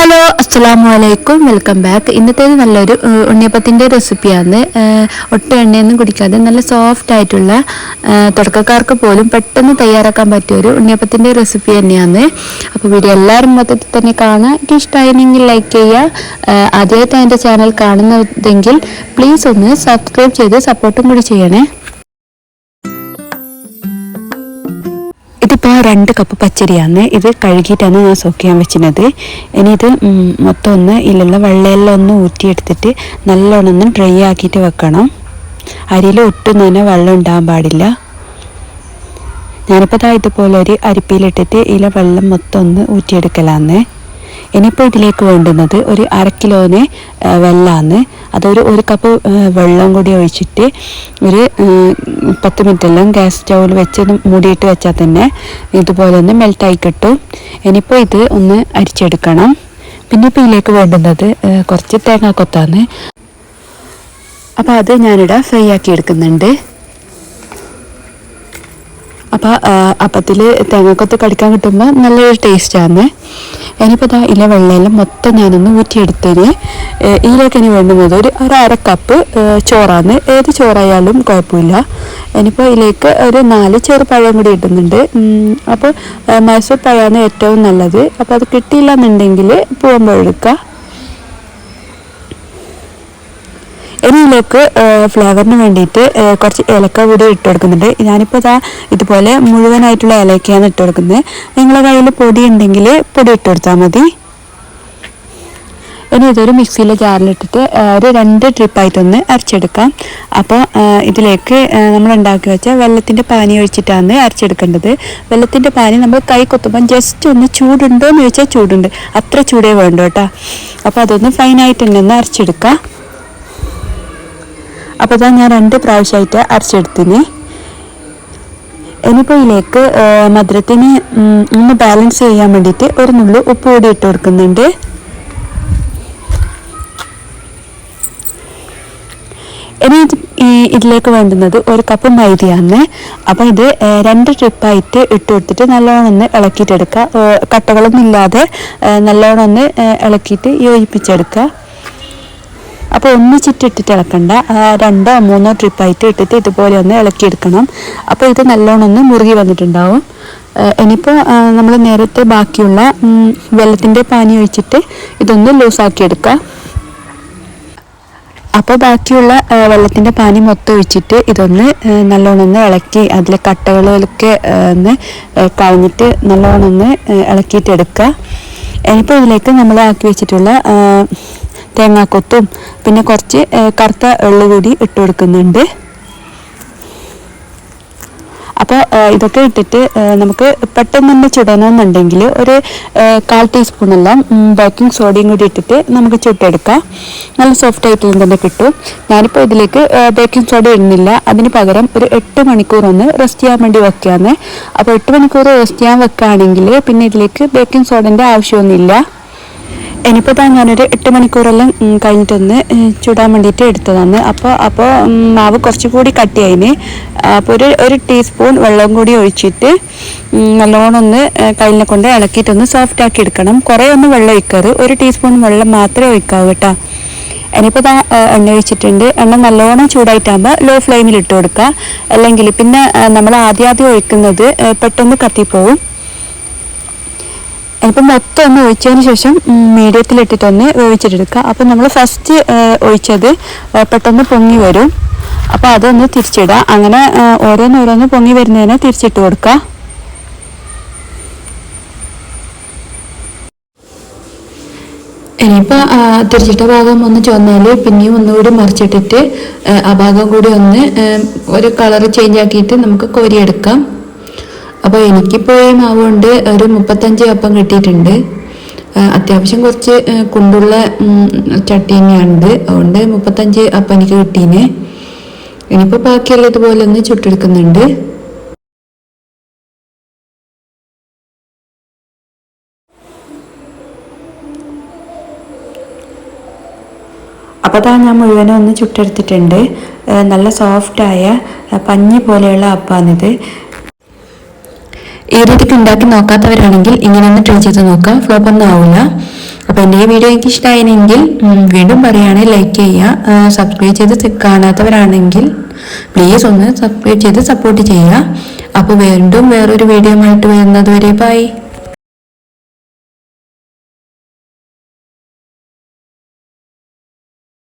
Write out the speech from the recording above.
Hello അസ്സാം വലൈക്കും welcome back. ഇന്നത്തേത് നല്ലൊരു ഉണ്ണിയപ്പത്തിന്റെ റെസിപ്പിയാണ്. ഒട്ട എണ്ണയൊന്നും കുടിക്കാതെ നല്ല സോഫ്റ്റ് ആയിട്ടുള്ള തുടക്കക്കാർക്ക് പോലും പെട്ടെന്ന് തയ്യാറാക്കാൻ പറ്റിയ ഒരു ഉണ്ണിയപ്പത്തിന്റെ റെസിപ്പി തന്നെയാണ്. അപ്പോൾ വീഡിയോ എല്ലാവരും മൊത്തത്തിൽ തന്നെ കാണാം എനിക്ക് ഇഷ്ടമായിരുന്നെങ്കിൽ ലൈക്ക് ചെയ്യുക. ആദ്യമായിട്ട് എന്റെ ചാനൽ കാണുന്നതെങ്കിൽ പ്ലീസ് ഒന്ന് സബ്സ്ക്രൈബ് ചെയ്ത് സപ്പോർട്ടും കൂടി ചെയ്യണേ. ഇതിപ്പോൾ രണ്ട് കപ്പ് പച്ചരിയാണ്. ഇത് കഴുകിയിട്ടാണ് ഞാൻ സോക്ക് ചെയ്യാൻ വെച്ചിരുന്നത്. ഇനി ഇത് മൊത്തം ഒന്ന് ഇതിലുള്ള വെള്ളയെല്ലാം ഒന്ന് ഊറ്റിയെടുത്തിട്ട് നല്ലോണം ഒന്ന് ഡ്രൈ ആക്കിയിട്ട് വെക്കണം. അരിയിൽ ഒട്ടും തന്നെ വെള്ളം ഉണ്ടാകാൻ പാടില്ല. ഞാനിപ്പോൾ ഇതുപോലെ ഒരു അരിപ്പിയിലിട്ടിട്ട് ഇതിലെ വെള്ളം മൊത്തം ഒന്ന് ഊറ്റിയെടുക്കലാന്ന്. ഇനിയിപ്പോൾ ഇതിലേക്ക് വേണ്ടുന്നത് ഒരു അര കിലോന് വെള്ളമാണ് അതൊരു ഒരു കപ്പ് വെള്ളം കൂടി ഒഴിച്ചിട്ട് ഒരു പത്ത് മിനിറ്റ് എല്ലാം ഗ്യാസ് സ്റ്റൗവിൽ വെച്ച് മൂടിയിട്ട് വെച്ചാൽ തന്നെ ഇതുപോലെ ഒന്ന് മെൽറ്റായി കിട്ടും. ഇനിയിപ്പോൾ ഇത് ഒന്ന് അരിച്ചെടുക്കണം. പിന്നെ ഇപ്പോൾ ഇതിലേക്ക് വേണ്ടുന്നത് കുറച്ച് തേങ്ങാക്കൊത്താണ് അപ്പോൾ അത് ഞാനിവിടെ ഫ്രൈ ആക്കി എടുക്കുന്നുണ്ട്. അപ്പോൾ അപ്പത്തിൽ തേങ്ങാക്കൊത്ത് കടിക്കാൻ കിട്ടുമ്പോൾ നല്ലൊരു ടേസ്റ്റാണ് ഇനിയിപ്പോൾ ഇതാ ഇല വെള്ളമെല്ലാം മൊത്തം ഞാനൊന്ന് ഊറ്റിയെടുത്തതിന് ഇതിലേക്ക് ഇനി വേണ്ടുന്നത് ഒരു ഒരു അര കപ്പ് ചോറാണ്. ഏത് ചോറായാലും കുഴപ്പമില്ല. ഇനിയിപ്പോൾ ഇതിലേക്ക് ഒരു നാല് ചെറുപഴം കൂടി ഇടുന്നുണ്ട്. അപ്പോൾ മൈസൂർ പഴമാണ് ഏറ്റവും നല്ലത്. അപ്പോൾ അത് കിട്ടിയില്ല എന്നുണ്ടെങ്കിൽ പൂവമ്പഴം എടുക്കുക ഇനി ഫ്ലേവറിന് വേണ്ടിയിട്ട് കുറച്ച് ഏലക്ക കൂടി ഇട്ട് കൊടുക്കുന്നുണ്ട്. ഞാനിപ്പോൾ ഇതാ ഇതുപോലെ മുഴുവനായിട്ടുള്ള ഏലക്കയാണ് ഇട്ട് കൊടുക്കുന്നത്. നിങ്ങളുടെ കയ്യിൽ പൊടി ഉണ്ടെങ്കിൽ പൊടി ഇട്ട് കൊടുത്താൽ മതി. ഇനി ഇതൊരു മിക്സിയിലെ ജാറിലിട്ടിട്ട് ഒരു രണ്ട് ട്രിപ്പായിട്ടൊന്ന് അരച്ചെടുക്കാം. അപ്പോൾ ഇതിലേക്ക് നമ്മൾ ഉണ്ടാക്കി വെച്ച വെള്ളത്തിന്റെ പാനി ഒഴിച്ചിട്ടാണ് അരച്ചെടുക്കേണ്ടത്. വെള്ളത്തിന്റെ പാനി നമ്മൾ കൈ കൊത്തുമ്പം ജസ്റ്റ് ഒന്ന് ചൂടുണ്ടോ എന്ന് ചോദിച്ചാൽ ചൂടുണ്ട്. അത്ര ചൂടേ വേണ്ടു കേട്ടോ. അപ്പോൾ അതൊന്ന് ഫൈനായിട്ട് തന്നെ ഒന്ന് അരച്ചെടുക്കാം. അപ്പോൾ ഇതാ ഞാൻ രണ്ട് പ്രാവശ്യമായിട്ട് അരച്ചെടുത്തിന്. ഇനിയിപ്പോൾ ഇതിലേക്ക് മധുരത്തിന് ഒന്ന് ബാലൻസ് ചെയ്യാൻ വേണ്ടിയിട്ട് ഒരു നുള്ളു ഉപ്പ് കൂടി ഇട്ട് കൊടുക്കുന്നുണ്ട്. ഇനി ഇതിലേക്ക് വേണ്ടുന്നത് ഒരു കപ്പ് മൈദയാണ്. അപ്പോൾ ഇത് രണ്ട് ട്രിപ്പായിട്ട് ഇട്ട് കൊടുത്തിട്ട് നല്ലോണം ഒന്ന് ഇളക്കിയിട്ടെടുക്കുക. കട്ടകളൊന്നും ഇല്ലാതെ നല്ലോണം ഒന്ന് ഇളക്കിയിട്ട് യോജിപ്പിച്ചെടുക്കുക. അപ്പോൾ ഒന്നിച്ചിട്ട് ഇട്ടിട്ട് ഇളക്കണ്ട. രണ്ടോ മൂന്നോ ട്രിപ്പായിട്ട് ഇട്ടിട്ട് ഇതുപോലെ ഒന്ന് ഇളക്കിയെടുക്കണം. അപ്പോൾ ഇത് നല്ലോണം ഒന്ന് മുറുകി വന്നിട്ടുണ്ടാവും. ഇനിയിപ്പോൾ നമ്മൾ നേരത്തെ ബാക്കിയുള്ള വെള്ളത്തിന്റെ പാനി ഒഴിച്ചിട്ട് ഇതൊന്ന് ലൂസാക്കി എടുക്കുക അപ്പോൾ ബാക്കിയുള്ള വെള്ളത്തിന്റെ പാനി മൊത്തം ഒഴിച്ചിട്ട് ഇതൊന്ന് നല്ലോണം ഒന്ന് ഇളക്കി അതിലെ കട്ടകളൊക്കെ ഒന്ന് കളഞ്ഞിട്ട് നല്ലോണം ഒന്ന് ഇളക്കിയിട്ട് എടുക്കുക ഇനിയിപ്പോൾ ഇതിലേക്ക് നമ്മൾ ആക്കി വെച്ചിട്ടുള്ള തേങ്ങാക്കൊത്തും പിന്നെ കുറച്ച് കറുത്ത എള്ളു കൂടി ഇട്ട് കൊടുക്കുന്നുണ്ട്. അപ്പോൾ ഇതൊക്കെ ഇട്ടിട്ട് നമുക്ക് പെട്ടെന്ന് തന്നെ ചുടണമെന്നുണ്ടെങ്കിൽ ഒരു കാൽ ടീസ്പൂണെല്ലാം ബേക്കിംഗ് സോഡയും കൂടി ഇട്ടിട്ട് നമുക്ക് ചുട്ടെടുക്കാം. നല്ല സോഫ്റ്റ് ആയിട്ട് തന്നെ കിട്ടും. ഞാനിപ്പോൾ ഇതിലേക്ക് ബേക്കിംഗ് സോഡ ഇടുന്നില്ല. അതിന് പകരം ഒരു എട്ട് മണിക്കൂർ ഒന്ന് റെസ്റ്റ് ചെയ്യാൻ വേണ്ടി വെക്കുകയാണ്. അപ്പോൾ എട്ട് മണിക്കൂർ റെസ്റ്റ് ചെയ്യാൻ വെക്കുകയാണെങ്കിൽ പിന്നെ ഇതിലേക്ക് ബേക്കിംഗ് സോഡന്റെ ആവശ്യമൊന്നുമില്ല. ഇനിയിപ്പോൾ ഞാനൊരു എട്ട് മണിക്കൂറെല്ലാം കഴിഞ്ഞിട്ടൊന്ന് ചൂടാൻ വേണ്ടിയിട്ട് എടുത്തതാണ്. അപ്പോൾ അപ്പോൾ മാവ് കുറച്ചുകൂടി കട്ടിയായിന്. അപ്പോൾ ഒരു ഒരു ടീസ്പൂൺ വെള്ളം കൂടി ഒഴിച്ചിട്ട് നല്ലോണം ഒന്ന് കയ്യിനെ കൊണ്ട് ഇളക്കിയിട്ടൊന്ന് സോഫ്റ്റ് ആക്കി എടുക്കണം. കുറേ ഒന്നും വെള്ളം ഒഴിക്കാറ്. ഒരു ടീസ്പൂൺ വെള്ളം മാത്രമേ ഒഴിക്കാവൂ കേട്ടോ. ഇനിയിപ്പോൾ എണ്ണ ഒഴിച്ചിട്ടുണ്ട്. എണ്ണ നല്ലോണം ചൂടായിട്ടാകുമ്പോൾ ലോ ഫ്ലെയിമിൽ ഇട്ട് കൊടുക്കുക. അല്ലെങ്കിൽ പിന്നെ നമ്മൾ ആദ്യം ആദ്യം ഒഴിക്കുന്നത് പെട്ടെന്ന് കത്തിപ്പോവും. ഇപ്പം മൊത്തം ഒന്ന് ഒഴിച്ചതിന് ശേഷം മീഡിയത്തിലിട്ടിട്ടൊന്ന് വേവിച്ചിട്ടെടുക്കുക അപ്പം നമ്മൾ ഫസ്റ്റ് ഒഴിച്ചത് പെട്ടെന്ന് പൊങ്ങി വരും. അപ്പോൾ അതൊന്ന് തിരിച്ചിടുക. അങ്ങനെ ഓരോന്ന് ഓരോന്നോരോന്ന് പൊങ്ങി വരുന്നതിനെ തിരിച്ചിട്ട് കൊടുക്കുക. ഇനിയിപ്പോൾ തിരിച്ചിട്ട ഭാഗം ഒന്ന് ചുവന്നാൽ പിന്നെയും ഒന്നുകൂടി മറിച്ചിട്ടിട്ട് ആ ഭാഗം കൂടി ഒന്ന് ഒരു കളർ ചേഞ്ച് ആക്കിയിട്ട് നമുക്ക് കോരിയെടുക്കാം. അപ്പോൾ എനിക്കിപ്പോൾ ഈ മാവ് കൊണ്ട് ഒരു മുപ്പത്തഞ്ച് അപ്പം കിട്ടിയിട്ടുണ്ട്. അത്യാവശ്യം കുറച്ച് കുണ്ടുള്ള ചട്ടി തന്നെയാണുണ്ട് അതുകൊണ്ട് മുപ്പത്തഞ്ച് അപ്പം എനിക്ക് കിട്ടീന്. ഇനിയിപ്പോൾ ബാക്കിയുള്ള ഇതുപോലെ ഒന്ന് ചുട്ടെടുക്കുന്നുണ്ട്. അപ്പോൾ ഞാൻ മുഴുവനും ഒന്ന് ചുട്ടെടുത്തിട്ടുണ്ട്. നല്ല സോഫ്റ്റായ പഞ്ഞി പോലെയുള്ള അപ്പാണിത്. ഈ രീതിക്ക് ഉണ്ടാക്കി നോക്കാത്തവരാണെങ്കിൽ ഇങ്ങനെ ഒന്ന് ട്രൈ ചെയ്ത് നോക്കുക ഫ്ലോപ്പ് ഒന്നും ആവില്ല അപ്പോൾ എന്റെ ഈ വീഡിയോ എനിക്ക് ഇഷ്ടമായിരുന്നെങ്കിൽ വീണ്ടും പറയുകയാണെങ്കിൽ ലൈക്ക് ചെയ്യുക. സബ്സ്ക്രൈബ് ചെയ്ത് കാണാത്തവരാണെങ്കിൽ പ്ലീസ് ഒന്ന് സബ്സ്ക്രൈബ് ചെയ്ത് സപ്പോർട്ട് ചെയ്യുക. അപ്പോൾ വീണ്ടും വേറൊരു വീഡിയോ ആയിട്ട് വരുന്നത് വരെ ബൈ